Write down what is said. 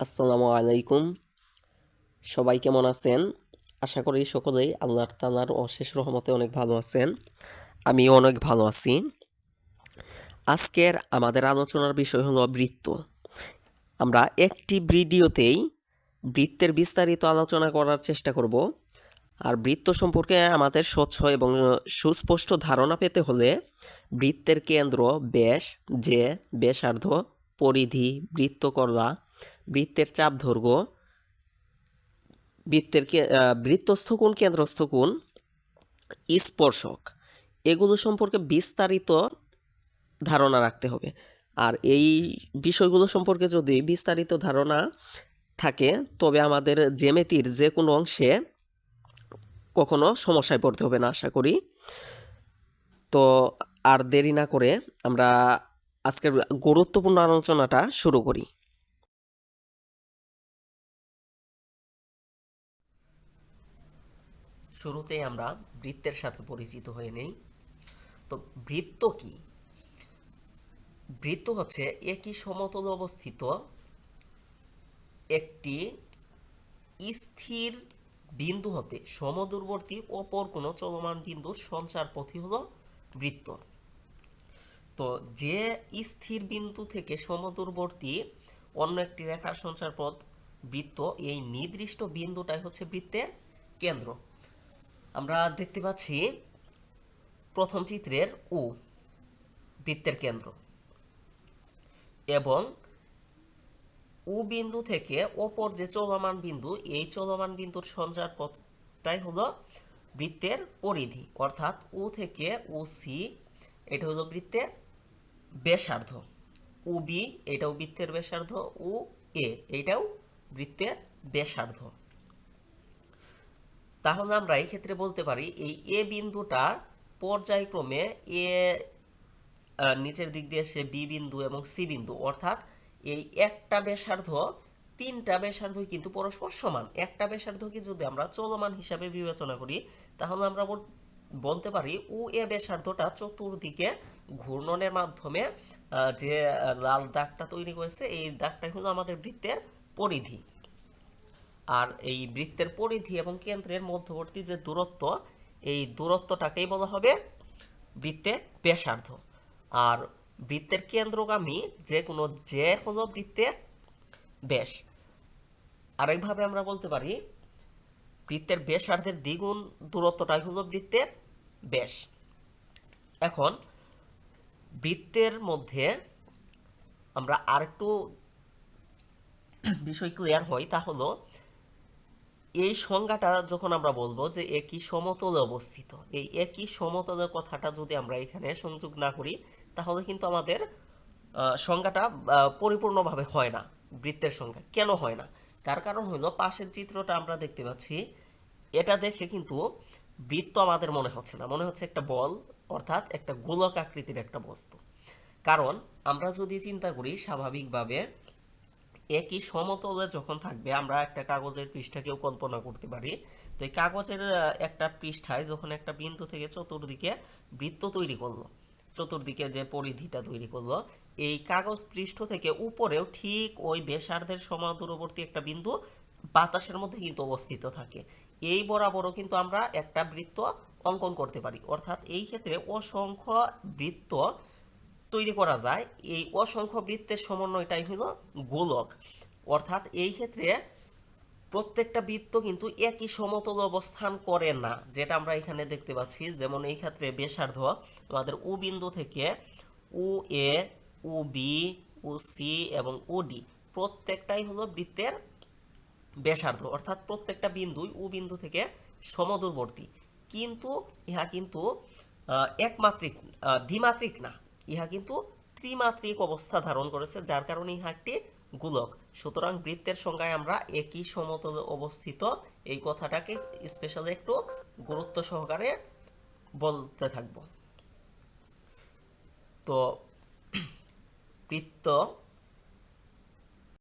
আসসালামু আলাইকুম। সবাই কেমন আছেন? আশা করি সকলেই আল্লাহর তালার অশেষ রহমতে অনেক ভালো আছেন। আমিও অনেক ভালো আছি। আজকের আমাদের আলোচনার বিষয় হলো বৃত্ত। আমরা একটি ভিডিওতেই বৃত্তের বিস্তারিত আলোচনা করার চেষ্টা করব। আর বৃত্ত সম্পর্কে আমাদের স্বচ্ছ এবং সুস্পষ্ট ধারণা পেতে হলে বৃত্তের কেন্দ্র, ব্যাস, যে, ব্যাসার্ধ, পরিধি বৃত্তকলা বৃত্তের চাপ দৈর্ঘ্য বৃত্তের বৃত্তস্থ কোণ, কেন্দ্রস্থ কোণ, স্পর্শক। এগুলো সম্পর্কে বিস্তারিত ধারণা রাখতে হবে। আর এই বিষয়গুলো সম্পর্কে যদি বিস্তারিত ধারণা থাকে, তবে আমাদের জেমেতির যে কোনো অংশে কখনো সমস্যায় পড়তে হবে না, আশা করি। তো আর দেরি না করে আমরা আজকের গুরুত্বপূর্ণ আলোচনাটা শুরু করি। শুরুতেই আমরা বৃত্তের সাথে পরিচিত হয়ে নেই। তো বৃত্ত কি? বৃত্ত হচ্ছে একই সমতলে অবস্থিত একটি স্থির বিন্দু হতে সমদূরবর্তী অপর কোনো চলমান বিন্দুর সঞ্চার পথই হলো বৃত্ত। তো যে স্থির বিন্দু থেকে সমদূরবর্তী অন্য একটি রেখার সঞ্চার পথ বৃত্ত, এই নির্দিষ্ট বিন্দুটাই হচ্ছে বৃত্তের কেন্দ্র। আমরা দেখতে পাচ্ছি প্রথম চিত্রের উ, বৃত্তের কেন্দ্র। এবং উ বিন্দু থেকে অপর যে চলমান বিন্দু, এই চলমান বিন্দুর সঞ্চার পথটাই হলো বৃত্তের পরিধি। অর্থাৎ উ থেকে উ সি, এটা হলো বৃত্তের ব্যাসার্ধ। উ বি, এটাও বৃত্তের ব্যাসার্ধ। উ এ, এটাও বৃত্তের ব্যাসার্ধ। তাহলে আমরা এই ক্ষেত্রে বলতে পারি, এই এ বিন্দুটা পর্যায়ক্রমে এ নিচের দিক দিয়ে সে বি বিন্দু এবং সি বিন্দু, অর্থাৎ এই একটা ব্যাসার্ধ, তিনটা ব্যাসার্ধই কিন্তু পরস্পর সমান। একটা ব্যাসার্ধকে যদি আমরা চলমান হিসাবে বিবেচনা করি, তাহলে আমরা বল- বলতে পারি উ এ ব্যাসার্ধটা চতুর্দিকে ঘূর্ণনের মাধ্যমে যে লাল দাগটা তৈরি করেছে, এই দাগটাই হলো আমাদের বৃত্তের পরিধি। আর এই বৃত্তের পরিধি এবং কেন্দ্রের মধ্যবর্তী যে দূরত্ব, এই দূরত্বটাকেই বলা হবে বৃত্তের ব্যাসার্ধ। আর বৃত্তের কেন্দ্রগামী যে কোনো যে হলো বৃত্তের ব্যাস। আরেকভাবে আমরা বলতে পারি, বৃত্তের ব্যাসার্ধের দ্বিগুণ দূরত্বটাই হলো বৃত্তের ব্যাস। এখন বৃত্তের মধ্যে আমরা আরেকটু বিষয় ক্লিয়ার হই তা হলো এই সংজ্ঞাটা যখন আমরা বলব যে একই সমতলে অবস্থিত, এই একই সমতলের কথাটা যদি আমরা এখানে সংযোগ না করি, তাহলে কিন্তু আমাদের সংজ্ঞাটা পরিপূর্ণভাবে হয় না, বৃত্তের সংজ্ঞা। কেন হয় না? তার কারণ হলো পাশের চিত্রটা আমরা দেখতে পাচ্ছি, এটা দেখে কিন্তু বৃত্ত আমাদের মনে হচ্ছে না। মনে হচ্ছে একটা বল, অর্থাৎ একটা গোলক আকৃতির একটা বস্তু। কারণ আমরা যদি চিন্তা করি স্বাভাবিকভাবে একই সমতলে যখন থাকবে, আমরা একটা কাগজের পৃষ্ঠাকেও কল্পনা করতে পারি। তো এই কাগজের একটা পৃষ্ঠায় যখন একটা বিন্দু থেকে চতুর্দিকে বৃত্ত তৈরি করল, চতুর্দিকে যে পরিধিটা তৈরি করল, এই কাগজ পৃষ্ঠ থেকে উপরেও ঠিক ওই ব্যাসার্ধের সমাদূরবর্তী একটা বিন্দু বাতাসের মধ্যে কিন্তু অবস্থিত থাকে। এই বরাবরও কিন্তু আমরা একটা বৃত্ত অঙ্কন করতে পারি। অর্থাৎ এই ক্ষেত্রে অসংখ্য বৃত্ত তৈরি করা যায়। এই অসংখ্য বৃত্তের সমন্বয়টাই হলো গোলক। অর্থাৎ এই ক্ষেত্রে প্রত্যেকটা বৃত্ত কিন্তু একই সমতল অবস্থান করে না, যেটা আমরা এখানে দেখতে পাচ্ছি। যেমন এই ক্ষেত্রে ব্যাসার্ধ আমাদের উ বিন্দু থেকে উ এ উ বি উ সি এবং ও ডি প্রত্যেকটাই হলো বৃত্তের ব্যাসার্ধ। অর্থাৎ প্রত্যেকটা বিন্দুই উ বিন্দু থেকে সমদূরবর্তী। কিন্তু ইহা কিন্তু একমাত্রিক দ্বিমাত্রিক না। ইহা কিন্তু ত্রিমাত্রিক অবস্থা ধারণ করেছে, যার কারণে ইহা একটি গোলক। সুতরাং বৃত্তের সংজ্ঞায় আমরা একই সমতলে অবস্থিত। এই কথাটাকে স্পেশালি একটু গুরুত্ব সহকারে বলতে থাকব। তো, বৃত্ত